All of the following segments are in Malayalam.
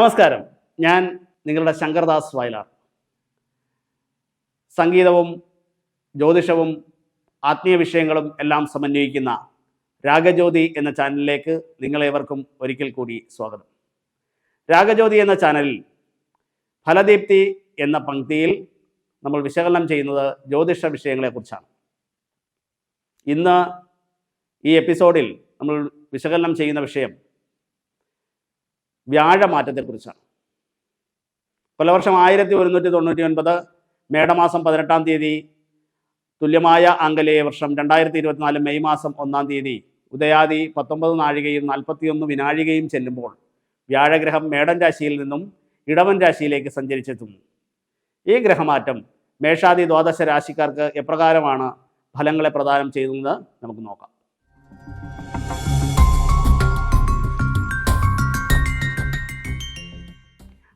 നമസ്കാരം. ഞാൻ നിങ്ങളുടെ ശങ്കർദാസ് വയലാർ. സംഗീതവും ജ്യോതിഷവും ആത്മീയ വിഷയങ്ങളും എല്ലാം സമന്വയിക്കുന്ന രാഗജ്യോതി എന്ന ചാനലിലേക്ക് നിങ്ങളേവർക്കും ഒരിക്കൽ കൂടി സ്വാഗതം. രാഗജ്യോതി എന്ന ചാനലിൽ ഫലദീപ്തി എന്ന പങ്ക്തിയിൽ നമ്മൾ വിശകലനം ചെയ്യുന്നത് ജ്യോതിഷ വിഷയങ്ങളെക്കുറിച്ചാണ്. ഇന്ന് ഈ എപ്പിസോഡിൽ നമ്മൾ വിശകലനം ചെയ്യുന്ന വിഷയം വ്യാഴമാറ്റത്തെക്കുറിച്ചാണ്. കൊല്ലവർഷം ആയിരത്തി ഒരുന്നൂറ്റി തൊണ്ണൂറ്റി ഒൻപത് മേടമാസം പതിനെട്ടാം തീയതി തുല്യമായ ആംഗലേയ വർഷം രണ്ടായിരത്തി ഇരുപത്തിനാല് മെയ് മാസം ഒന്നാം തീയതി ഉദയാദി പത്തൊമ്പത് നാഴികയും നാൽപ്പത്തിയൊന്ന് വിനാഴികയും ചെല്ലുമ്പോൾ വ്യാഴഗ്രഹം മേടൻ രാശിയിൽ നിന്നും ഇടവൻ രാശിയിലേക്ക് സഞ്ചരിച്ചെത്തുന്നു. ഈ ഗ്രഹമാറ്റം മേഷാദി ദ്വാദശ രാശിക്കാർക്ക് എപ്രകാരമാണ് ഫലങ്ങളെ പ്രദാനം ചെയ്യുന്നത്? നമുക്ക് നോക്കാം.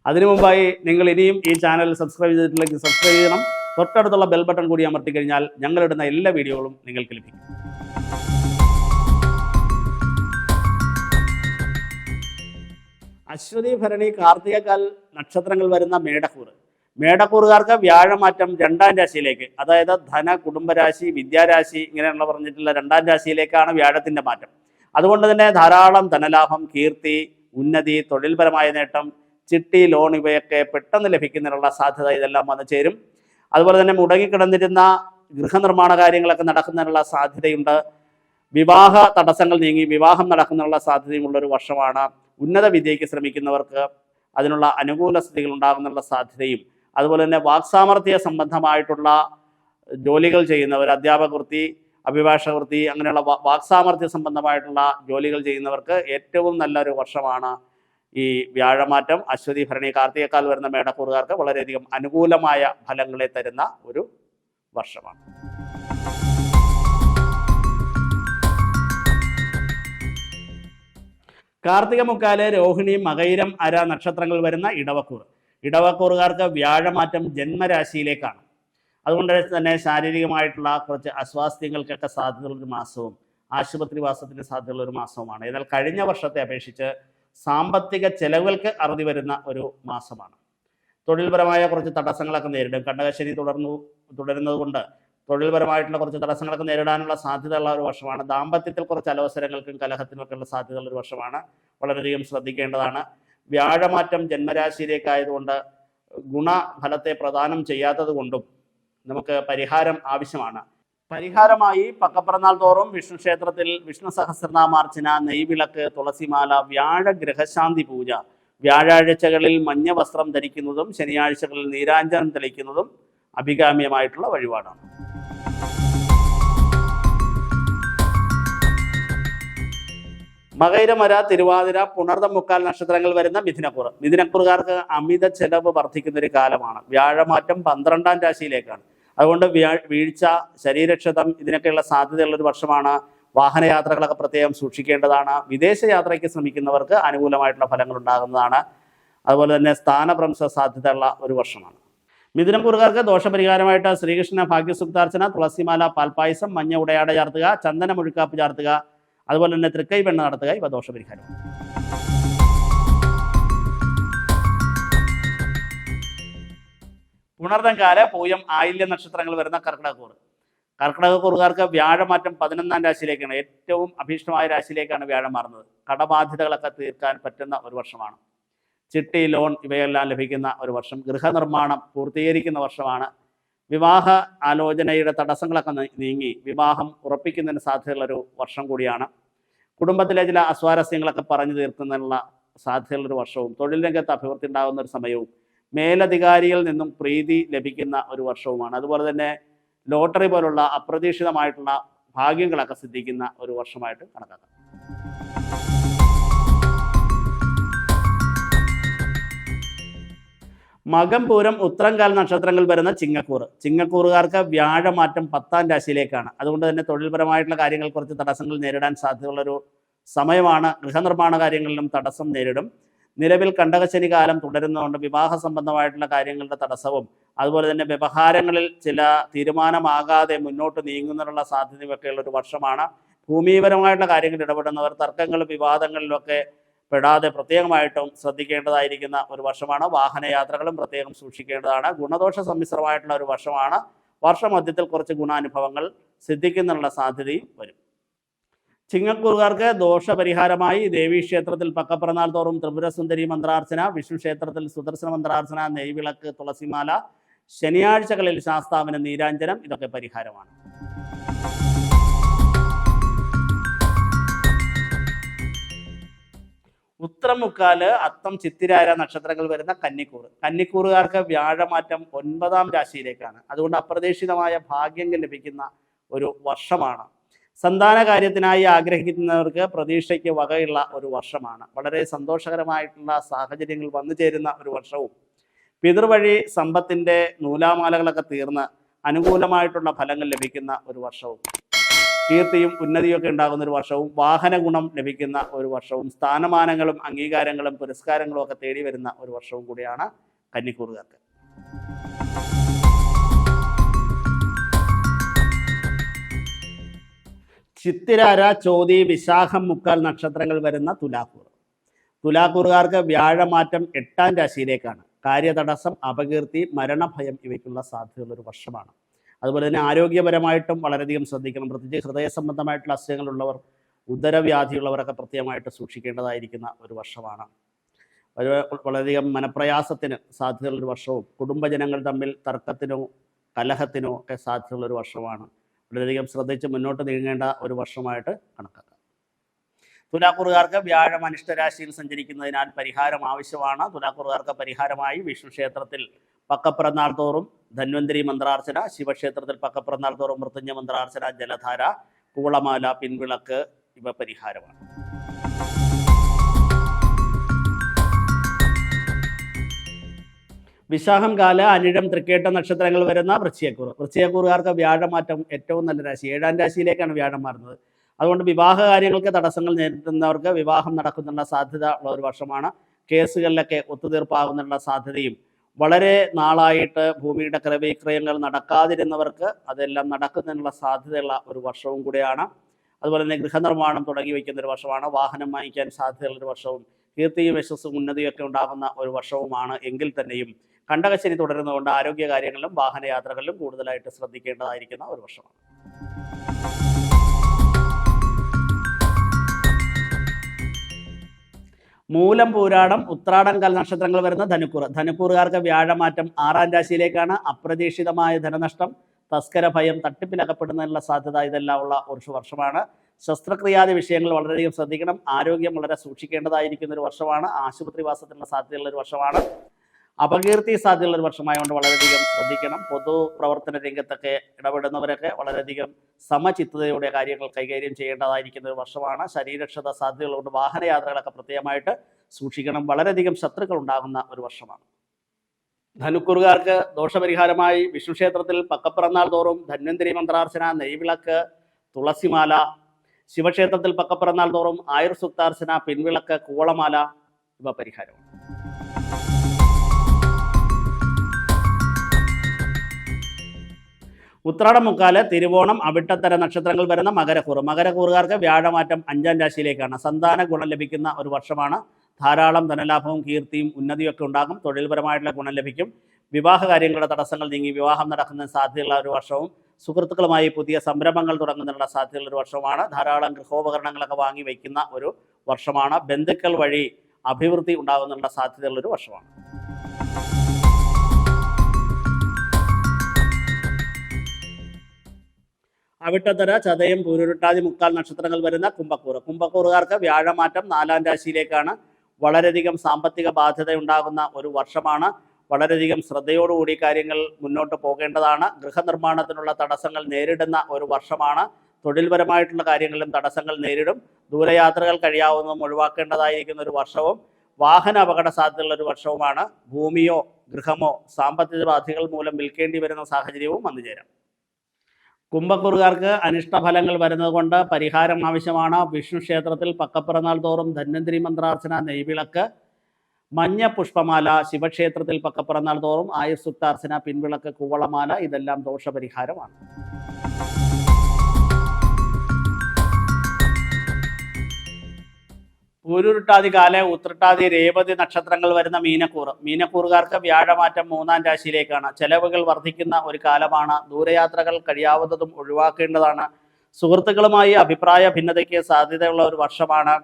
അതിനു മുമ്പായി നിങ്ങൾ ഇനിയും ഈ ചാനൽ സബ്സ്ക്രൈബ് ചെയ്തിട്ടില്ലെങ്കിൽ സബ്സ്ക്രൈബ് ചെയ്യണം. തൊട്ടടുത്തുള്ള ബെൽ ബട്ടൺ കൂടി അമർത്തി കഴിഞ്ഞാൽ ഞങ്ങളിടുന്ന എല്ലാ വീഡിയോകളും നിങ്ങൾക്ക് ലഭിക്കും. അശ്വതി ഭരണി കാർത്തികക്കാൽ നക്ഷത്രങ്ങൾ വരുന്ന മേടക്കൂർ മേടക്കൂറുകാർക്ക് വ്യാഴമാറ്റം രണ്ടാം രാശിയിലേക്ക് അതായത് ധന കുടുംബരാശി വിദ്യാരാശി ഇങ്ങനെയുള്ള പറഞ്ഞിട്ടുള്ള രണ്ടാം രാശിയിലേക്കാണ് വ്യാഴത്തിന്റെ മാറ്റം. അതുകൊണ്ട് തന്നെ ധാരാളം ധനലാഭം കീർത്തി ഉന്നതി തൊഴിൽപരമായ നേട്ടം ചിട്ടി ലോൺ ഇവയൊക്കെ പെട്ടെന്ന് ലഭിക്കുന്നതിനുള്ള സാധ്യത ഇതെല്ലാം വന്നു ചേരും. അതുപോലെ തന്നെ മുടങ്ങിക്കിടന്നിരുന്ന ഗൃഹനിർമ്മാണ കാര്യങ്ങളൊക്കെ നടക്കുന്നതിനുള്ള സാധ്യതയുണ്ട്. വിവാഹ തടസ്സങ്ങൾ നീങ്ങി വിവാഹം നടക്കുന്നതിനുള്ള സാധ്യതയുമുള്ള ഒരു വർഷമാണ് ഉന്നത വിദ്യയ്ക്ക് ശ്രമിക്കുന്നവർക്ക് അതിനുള്ള അനുകൂല സ്ഥിതികൾ ഉണ്ടാകുന്നുള്ള സാധ്യതയും. അതുപോലെ തന്നെ വാക്സാമർഥ്യ സംബന്ധമായിട്ടുള്ള ജോലികൾ ചെയ്യുന്നവർ അധ്യാപക വൃത്തി അഭിഭാഷക വൃത്തി അങ്ങനെയുള്ള വാക്സാമർഥ്യ സംബന്ധമായിട്ടുള്ള ജോലികൾ ചെയ്യുന്നവർക്ക് ഏറ്റവും നല്ലൊരു വർഷമാണ് ഈ വ്യാഴമാറ്റം അശ്വതി ഭരണി കാർത്തികക്കാൽ വരുന്ന മേടക്കൂറുകാർക്ക് വളരെയധികം അനുകൂലമായ ഫലങ്ങളെ തരുന്ന ഒരു വർഷമാണ്. കാർത്തിക മുക്കാൽ രോഹിണി മകൈരം അര നക്ഷത്രങ്ങൾ വരുന്ന ഇടവക്കൂർ. ഇടവക്കൂറുകാർക്ക് വ്യാഴമാറ്റം ജന്മരാശിയിലേക്കാണ്. അതുകൊണ്ട് തന്നെ ശാരീരികമായിട്ടുള്ള കുറച്ച് അസ്വാസ്ഥ്യങ്ങൾക്കൊക്കെ സാധ്യതയുള്ള ഒരു മാസവും ആശുപത്രിവാസത്തിന് സാധ്യതയുള്ള ഒരു മാസവുമാണ്. എന്നാൽ കഴിഞ്ഞ വർഷത്തെ അപേക്ഷിച്ച് സാമ്പത്തിക ചെലവുകൾക്ക് അറുതി വരുന്ന ഒരു മാസമാണ്. തൊഴിൽപരമായ കുറച്ച് തടസ്സങ്ങളൊക്കെ നേരിടും. കണ്ടകശനി തുടർന്നു തുടരുന്നത് കൊണ്ട് തൊഴിൽപരമായിട്ടുള്ള കുറച്ച് തടസ്സങ്ങളൊക്കെ നേരിടാനുള്ള സാധ്യതയുള്ള ഒരു വർഷമാണ്. ദാമ്പത്യത്തിൽ കുറച്ച് അലോസരങ്ങൾക്കും കലഹത്തിനൊക്കെ ഉള്ള സാധ്യതയുള്ള ഒരു വർഷമാണ്. വളരെയധികം ശ്രദ്ധിക്കേണ്ടതാണ്. വ്യാഴമാറ്റം ജന്മരാശിയിലേക്കായതുകൊണ്ട് ഗുണഫലത്തെ പ്രദാനം ചെയ്യാത്തത് കൊണ്ടും നമുക്ക് പരിഹാരം ആവശ്യമാണ്. പരിഹാരമായി പക്കപ്പിറന്നാൾ തോറും വിഷ്ണു ക്ഷേത്രത്തിൽ വിഷ്ണു സഹസ്രനാമാർച്ചന നെയ്വിളക്ക് തുളസിമാല വ്യാഴ ഗ്രഹശാന്തി പൂജ. വ്യാഴാഴ്ചകളിൽ മഞ്ഞ വസ്ത്രം ധരിക്കുന്നതും ശനിയാഴ്ചകളിൽ നീരാഞ്ജനം തെളിക്കുന്നതും അഭികാമ്യമായിട്ടുള്ള വഴിപാടാണ്. മകൈരമര തിരുവാതിര പുണർദം മുക്കാൽ നക്ഷത്രങ്ങൾ വരുന്ന മിഥുനക്കുറ്. മിഥുനക്കുറുകാർക്ക് അമിത ചെലവ് വർദ്ധിക്കുന്ന ഒരു കാലമാണ്. വ്യാഴമാറ്റം പന്ത്രണ്ടാം രാശിയിലേക്കാണ്. അതുകൊണ്ട് വീഴ്ച ശരീരക്ഷതം ഇതിനൊക്കെയുള്ള സാധ്യതയുള്ള ഒരു വർഷമാണ്. വാഹനയാത്രകളൊക്കെ പ്രത്യേകം സൂക്ഷിക്കേണ്ടതാണ്. വിദേശ യാത്രയ്ക്ക് ശ്രമിക്കുന്നവർക്ക് അനുകൂലമായിട്ടുള്ള ഫലങ്ങൾ ഉണ്ടാകുന്നതാണ്. അതുപോലെ തന്നെ സ്ഥാനഭ്രംശ സാധ്യതയുള്ള ഒരു വർഷമാണ്. മിഥുനം കുറുകാർക്ക് ദോഷപരിഹാരമായിട്ട് ശ്രീകൃഷ്ണ ഭാഗ്യസുക്താർച്ചന തുളസിമാല പാൽപ്പായസം മഞ്ഞ ഉടയാട ചാർത്തുക ചന്ദന മുഴുക്കാപ്പ് ചാർത്തുക അതുപോലെ തന്നെ തൃക്കൈ വെണ്ണ നടത്തുക ഇവ ദോഷപരിഹാരം. പുണർദംകാല പൂയം ആയില്യ നക്ഷത്രങ്ങൾ വരുന്ന കർക്കിടകക്കൂർ. കർക്കിടകക്കൂറുകാർക്ക് വ്യാഴമാറ്റം പതിനൊന്നാം രാശിയിലേക്കാണ്. ഏറ്റവും അഭീഷ്ടമായ രാശിയിലേക്കാണ് വ്യാഴം മാറുന്നത്. കടബാധ്യതകളൊക്കെ തീർക്കാൻ പറ്റുന്ന ഒരു വർഷമാണ്. ചിട്ടി ലോൺ ഇവയെല്ലാം ലഭിക്കുന്ന ഒരു വർഷം. ഗൃഹനിർമ്മാണം പൂർത്തീകരിക്കുന്ന വർഷമാണ്. വിവാഹ ആലോചനയുടെ തടസ്സങ്ങളൊക്കെ നീങ്ങി വിവാഹം ഉറപ്പിക്കുന്നതിന് സാധ്യതയുള്ള ഒരു വർഷം കൂടിയാണ്. കുടുംബത്തിലെ ചില അസ്വാരസ്യങ്ങളൊക്കെ പറഞ്ഞു തീർക്കുന്നതിനുള്ള സാധ്യതയുള്ളൊരു വർഷവും തൊഴിൽ രംഗത്ത് അഭിവൃദ്ധി ഉണ്ടാകുന്ന ഒരു സമയവും മേലധികാരികളിൽ നിന്നും പ്രീതി ലഭിക്കുന്ന ഒരു വർഷവുമാണ്. അതുപോലെ തന്നെ ലോട്ടറി പോലുള്ള അപ്രതീക്ഷിതമായിട്ടുള്ള ഭാഗ്യങ്ങളൊക്കെ സിദ്ധിക്കുന്ന ഒരു വർഷമായിട്ട് കണക്കാക്കാം. മകം പൂരം ഉത്രംകാൽ നക്ഷത്രങ്ങൾ വരുന്ന ചിങ്ങക്കൂർ. ചിങ്ങക്കൂറുകാർക്ക് വ്യാഴമാറ്റം പത്താം രാശിയിലേക്കാണ്. അതുകൊണ്ട് തന്നെ തൊഴിൽപരമായിട്ടുള്ള കാര്യങ്ങൾ കുറച്ച് തടസ്സങ്ങൾ നേരിടാൻ സാധ്യതയുള്ളൊരു സമയമാണ്. ഗൃഹനിർമ്മാണ കാര്യങ്ങളിലും തടസ്സം നേരിടും. നിലവിൽ കണ്ടകശനി കാലം തുടരുന്നതുകൊണ്ട് വിവാഹ സംബന്ധമായിട്ടുള്ള കാര്യങ്ങളുടെ തടസ്സവും അതുപോലെ തന്നെ വ്യവഹാരങ്ങളിൽ ചില തീരുമാനമാകാതെ മുന്നോട്ട് നീങ്ങുന്നതിനുള്ള സാധ്യതയൊക്കെയുള്ള ഒരു വർഷമാണ്. ഭൂമിപരമായിട്ടുള്ള കാര്യങ്ങളിൽ ഇടപെടുന്നവർ തർക്കങ്ങളും വിവാദങ്ങളിലൊക്കെ പെടാതെ പ്രത്യേകമായിട്ടും ശ്രദ്ധിക്കേണ്ടതായിരിക്കുന്ന ഒരു വർഷമാണ്. വാഹനയാത്രകളും പ്രത്യേകം സൂക്ഷിക്കേണ്ടതാണ്. ഗുണദോഷ സമ്മിശ്രമായിട്ടുള്ള ഒരു വർഷമാണ്. വർഷമധ്യത്തിൽ കുറച്ച് ഗുണാനുഭവങ്ങൾ സിദ്ധിക്കുന്നുള്ള സാധ്യതയും വരും. ചിങ്ങക്കൂറുകാർക്ക് ദോഷപരിഹാരമായി ദേവീക്ഷേത്രത്തിൽ പക്കപ്പിറന്നാൾ തോറും ത്രിപുരസുന്ദരി മന്ത്രാർച്ചന വിഷ്ണു ക്ഷേത്രത്തിൽ സുദർശന മന്ത്രാർച്ചന നെയ്വിളക്ക് തുളസിമാല ശനിയാഴ്ചകളിൽ ശാസ്താവിന് നീരാഞ്ജനം ഇതൊക്കെ പരിഹാരമാണ്. ഉത്തരമുക്കാൽ അത്തം ചിത്തിരാര നക്ഷത്രങ്ങൾ വരുന്ന കന്നിക്കൂർ കന്നിക്കൂറുകാർക്ക് വ്യാഴമാറ്റം ഒൻപതാം രാശിയിലേക്കാണ്. അതുകൊണ്ട് അപ്രതീക്ഷിതമായ ഭാഗ്യങ്ങൾ ലഭിക്കുന്ന ഒരു വർഷമാണ്. സന്താന കാര്യത്തിനായി ആഗ്രഹിക്കുന്നവർക്ക് പ്രതീക്ഷയ്ക്ക് വകയുള്ള ഒരു വർഷമാണ്. വളരെ സന്തോഷകരമായിട്ടുള്ള സാഹചര്യങ്ങൾ വന്നു ചേരുന്ന ഒരു വർഷവും പിതൃവഴി സമ്പത്തിന്റെ നൂലാമാലകളൊക്കെ തീർന്ന് അനുകൂലമായിട്ടുള്ള ഫലങ്ങൾ ലഭിക്കുന്ന ഒരു വർഷവും കീർത്തിയും ഉന്നതിയൊക്കെ ഉണ്ടാകുന്ന ഒരു വർഷവും വാഹന ഗുണം ലഭിക്കുന്ന ഒരു വർഷവും സ്ഥാനമാനങ്ങളും അംഗീകാരങ്ങളും പുരസ്കാരങ്ങളും ഒക്കെ തേടി വരുന്ന ഒരു വർഷവും കൂടിയാണ് കന്നിക്കൂറുകാർക്ക്. ചിത്തിരാര ചോതി വിശാഖം മുക്കാൽ നക്ഷത്രങ്ങൾ വരുന്ന തുലാക്കൂർ തുലാക്കൂറുകാർക്ക് വ്യാഴമാറ്റം എട്ടാം രാശിയിലേക്കാണ്. കാര്യതടസ്സം അപകീർത്തി മരണഭയം ഇവയ്ക്കുള്ള സാധ്യതയുള്ള ഒരു വർഷമാണ്. അതുപോലെ തന്നെ ആരോഗ്യപരമായിട്ടും വളരെയധികം ശ്രദ്ധിക്കണം. പ്രത്യേകിച്ച് ഹൃദയ സംബന്ധമായിട്ടുള്ള അസുഖങ്ങളുള്ളവർ ഉദരവ്യാധിയുള്ളവരൊക്കെ പ്രത്യേകമായിട്ട് സൂക്ഷിക്കേണ്ടതായിരിക്കുന്ന ഒരു വർഷമാണ്. വളരെയധികം മനപ്രയാസത്തിന് സാധ്യതയുള്ളൊരു വർഷവും കുടുംബജനങ്ങൾ തമ്മിൽ തർക്കത്തിനോ കലഹത്തിനോ ഒക്കെ സാധ്യതയുള്ളൊരു വർഷമാണ്. വളരെയധികം ശ്രദ്ധിച്ച് മുന്നോട്ട് നീങ്ങേണ്ട ഒരു വർഷമായിട്ട് കണക്കാക്കാം. തുലാക്കുറുകാർക്ക് വ്യാഴം അനിഷ്ടരാശിയിൽ സഞ്ചരിക്കുന്നതിനാൽ പരിഹാരം ആവശ്യമാണ്. തുലാക്കുറുകാർക്ക് പരിഹാരമായി വിഷ്ണു ക്ഷേത്രത്തിൽ പക്കപ്പിറന്നാൾ തോറും ധന്വന്തരി മന്ത്രാർച്ചന ശിവക്ഷേത്രത്തിൽ പക്കപ്പിറന്നാൾ തോറും മൃത്യുഞ്ജ മന്ത്രാർച്ചന ജലധാര കൂളമാല പിൻവിളക്ക് ഇവ പരിഹാരമാണ്. വിശാഖം കാല അനിഴം തൃക്കേട്ട നക്ഷത്രങ്ങൾ വരുന്ന വൃശ്ചയക്കൂർ വൃശ്ചയക്കൂറുകാർക്ക് വ്യാഴമാറ്റം ഏറ്റവും നല്ല രാശി. ഏഴാം രാശിയിലേക്കാണ് വ്യാഴം മാറുന്നത്. അതുകൊണ്ട് വിവാഹ കാര്യങ്ങൾക്ക് തടസ്സങ്ങൾ നേരിടുന്നവർക്ക് വിവാഹം നടക്കുന്നുള്ള സാധ്യത ഉള്ള ഒരു വർഷമാണ്. കേസുകളിലൊക്കെ ഒത്തുതീർപ്പാകുന്നുള്ള സാധ്യതയും വളരെ നാളായിട്ട് ഭൂമിയുടെ ക്രയവിക്രയങ്ങൾ നടക്കാതിരുന്നവർക്ക് അതെല്ലാം നടക്കുന്നതിനുള്ള സാധ്യതയുള്ള ഒരു വർഷവും കൂടിയാണ്. അതുപോലെ തന്നെ ഗൃഹനിർമ്മാണം തുടങ്ങി വയ്ക്കുന്ന ഒരു വർഷമാണ്. വാഹനം വാങ്ങിക്കാൻ സാധ്യതയുള്ള ഒരു വർഷവും കീർത്തിയും യശസ്സും ഉന്നതിയൊക്കെ ഉണ്ടാകുന്ന ഒരു വർഷവുമാണ്. എങ്കിൽ തന്നെയും കണ്ടകശനി തുടരുന്നതുകൊണ്ട് ആരോഗ്യ കാര്യങ്ങളിലും വാഹനയാത്രകളിലും കൂടുതലായിട്ട് ശ്രദ്ധിക്കേണ്ടതായിരിക്കുന്ന ഒരു വർഷമാണ്. മൂലം പൂരാടം ഉത്രാടം കൽ നക്ഷത്രങ്ങൾ വരുന്ന ധനുക്കൂർ. ധനുക്കൂറുകാർക്ക് വ്യാഴമാറ്റം ആറാം രാശിയിലേക്കാണ് അപ്രതീക്ഷിതമായ ധനനഷ്ടം. തസ്കര ഭയം തട്ടിപ്പിലകപ്പെടുന്നതിനുള്ള സാധ്യത ഇതെല്ലാം ഉള്ള ഒരു വർഷമാണ്. ശസ്ത്രക്രിയാദി വിഷയങ്ങൾ വളരെയധികം ശ്രദ്ധിക്കണം. ആരോഗ്യം വളരെ സൂക്ഷിക്കേണ്ടതായിരിക്കുന്ന ഒരു വർഷമാണ്. ആശുപത്രിവാസത്തിനുള്ള സാധ്യതയുള്ള ഒരു വർഷമാണ്. അപകീർത്തി സാധ്യതയുള്ള ഒരു വർഷമായതുകൊണ്ട് വളരെയധികം ശ്രദ്ധിക്കണം. പൊതുപ്രവർത്തന രംഗത്തൊക്കെ ഇടപെടുന്നവരൊക്കെ വളരെയധികം സമചിത്തതയോടെ കാര്യങ്ങൾ കൈകാര്യം ചെയ്യേണ്ടതായിരിക്കുന്ന ഒരു വർഷമാണ്. ശരീരക്ഷത സാധ്യതകളുണ്ട്. വാഹനയാത്രകളൊക്കെ പ്രത്യേകമായിട്ട് സൂക്ഷിക്കണം. വളരെയധികം ശത്രുക്കൾ ഉണ്ടാകുന്ന ഒരു വർഷമാണ്. ധനുക്കുറുകാർക്ക് ദോഷപരിഹാരമായി വിഷ്ണു ക്ഷേത്രത്തിൽ പക്കപ്പിറന്നാൾ തോറും ധന്വന്തരി മന്ത്രാർച്ചന നെയ്വിളക്ക് തുളസിമാല ശിവക്ഷേത്രത്തിൽ പക്കപ്പിറന്നാൾ തോറും ആയുർ സുക്താർച്ചന പിൻവിളക്ക് കൂളമാല ഇവ പരിഹാരമാണ്. ഉത്രാടം മുക്കാൽ തിരുവോണം അവിട്ടത്തര നക്ഷത്രങ്ങൾ വരുന്ന മകരക്കൂറ്. മകരക്കൂറുകാർക്ക് വ്യാഴമാറ്റം അഞ്ചാം രാശിയിലേക്കാണ്. സന്താന ഗുണം ലഭിക്കുന്ന ഒരു വർഷമാണ്. ധാരാളം ധനലാഭവും കീർത്തിയും ഉന്നതിയൊക്കെ ഉണ്ടാകും. തൊഴിൽപരമായിട്ടുള്ള ഗുണം ലഭിക്കും. വിവാഹ കാര്യങ്ങളുടെ തടസ്സങ്ങൾ നീങ്ങി വിവാഹം നടക്കുന്ന സാധ്യതയുള്ള ഒരു വർഷവും സുഹൃത്തുക്കളുമായി പുതിയ സംരംഭങ്ങൾ തുടങ്ങുന്നതിനുള്ള സാധ്യതയുള്ള ഒരു വർഷമാണ് ധാരാളം ഗൃഹോപകരണങ്ങളൊക്കെ വാങ്ങി വയ്ക്കുന്ന ഒരു വർഷമാണ്. ബന്ധുക്കൾ വഴി അഭിവൃദ്ധി ഉണ്ടാകുന്നുള്ള സാധ്യതയുള്ള ഒരു വർഷമാണ്. അവിട്ടത്തര ചതയം പൂരുരുട്ടാതി മുക്കാൽ നക്ഷത്രങ്ങൾ വരുന്ന കുംഭക്കൂറ്. കുംഭക്കൂറുകാർക്ക് വ്യാഴമാറ്റം നാലാം രാശിയിലേക്കാണ് വളരെയധികം സാമ്പത്തിക ബാധ്യത ഉണ്ടാകുന്ന ഒരു വർഷമാണ്. വളരെയധികം ശ്രദ്ധയോടുകൂടി കാര്യങ്ങൾ മുന്നോട്ട് പോകേണ്ടതാണ്. ഗൃഹനിർമ്മാണത്തിനുള്ള തടസ്സങ്ങൾ നേരിടുന്ന ഒരു വർഷമാണ്. തൊഴിൽപരമായിട്ടുള്ള കാര്യങ്ങളിലും തടസ്സങ്ങൾ നേരിടും. ദൂരയാത്രകൾ കഴിയാവുന്നതും ഒഴിവാക്കേണ്ടതായിരിക്കുന്ന ഒരു വർഷവും വാഹന അപകട സാധ്യതയുള്ള ഒരു വർഷവുമാണ്. ഭൂമിയോ ഗൃഹമോ സാമ്പത്തിക ബാധ്യതകൾ മൂലം വിൽക്കേണ്ടി വരുന്ന സാഹചര്യവും വന്നു ചേരാം കുംഭക്കുറുകാർക്ക് അനിഷ്ടഫലങ്ങൾ വരുന്നത് കൊണ്ട് പരിഹാരം ആവശ്യമാണ്. വിഷ്ണു ക്ഷേത്രത്തിൽ പക്കപ്പിറന്നാൾ തോറും ധന്വന്തിരി മന്ത്രാർച്ചന നെയ്വിളക്ക് മഞ്ഞ പുഷ്പമാല ശിവക്ഷേത്രത്തിൽ പക്കപ്പിറന്നാൾ തോറും ആയുസ്സുക്താർച്ചന പിൻവിളക്ക് കൂവളമാല ഇതെല്ലാം ദോഷപരിഹാരമാണ്. ഗുരുരുട്ടാതി കാല ഉത്രട്ടാതി രേവതി നക്ഷത്രങ്ങൾ വരുന്ന മീനക്കൂർ മീനക്കൂറുകാർക്ക് വ്യാഴമാറ്റം മൂന്നാം രാശിയിലേക്കാണ്. ചെലവുകൾ വർദ്ധിക്കുന്ന ഒരു കാലമാണ്. ദൂരയാത്രകൾ കഴിയാവുന്നതും ഒഴിവാക്കേണ്ടതാണ്. സുഹൃത്തുക്കളുമായി അഭിപ്രായ ഭിന്നതയ്ക്ക് സാധ്യതയുള്ള ഒരു വർഷമാണ്.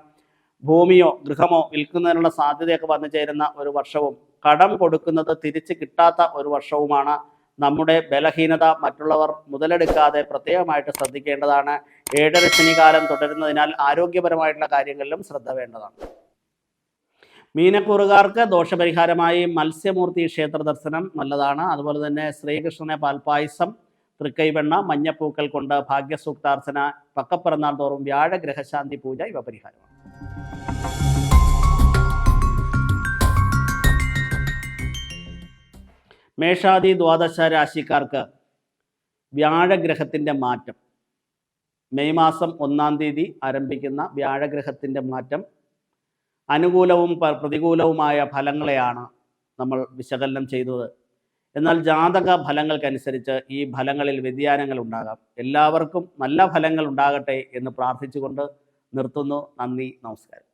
ഭൂമിയോ ഗൃഹമോ വിൽക്കുന്നതിനുള്ള സാധ്യതയൊക്കെ വന്നു ചേരുന്ന ഒരു വർഷവും. കടം കൊടുക്കുന്നത് തിരിച്ച് കിട്ടാത്ത ഒരു വർഷവുമാണ്. നമ്മുടെ ബലഹീനത മറ്റുള്ളവർ മുതലെടുക്കാതെ പ്രത്യേകമായിട്ട് ശ്രദ്ധിക്കേണ്ടതാണ്. ഏഴര ശനികാലം തുടരുന്നതിനാൽ ആരോഗ്യപരമായിട്ടുള്ള കാര്യങ്ങളിലും ശ്രദ്ധ വേണ്ടതാണ്. മീനക്കൂറുകാർക്ക് ദോഷപരിഹാരമായി മത്സ്യമൂർത്തി ക്ഷേത്ര ദർശനം നല്ലതാണ്. അതുപോലെ തന്നെ ശ്രീകൃഷ്ണനെ പാൽപ്പായസം തൃക്കൈവെണ്ണ മഞ്ഞപ്പൂക്കൾ കൊണ്ട് ഭാഗ്യസൂക്താർച്ചന പക്കപ്പിറന്നാൾ തോറും വ്യാഴഗ്രഹശാന്തി പൂജ ഇവ പരിഹാരമാണ്. മേഷാദി ദ്വാദശ രാശിക്കാർക്ക് വ്യാഴഗ്രഹത്തിന്റെ മാറ്റം. മെയ് മാസം ഒന്നാം തീയതി ആരംഭിക്കുന്ന വ്യാഴഗ്രഹത്തിന്റെ മാറ്റം അനുകൂലവും പ്രതികൂലവുമായ ഫലങ്ങളെയാണ് നമ്മൾ വിശകലനം ചെയ്തത്. എന്നാൽ ജാതക ഫലങ്ങൾക്കനുസരിച്ച് ഈ ഫലങ്ങളിൽ വ്യതിയാനങ്ങൾ ഉണ്ടാകാം. എല്ലാവർക്കും നല്ല ഫലങ്ങൾ ഉണ്ടാകട്ടെ എന്ന് പ്രാർത്ഥിച്ചുകൊണ്ട് നിർത്തുന്നു. നന്ദി നമസ്കാരം.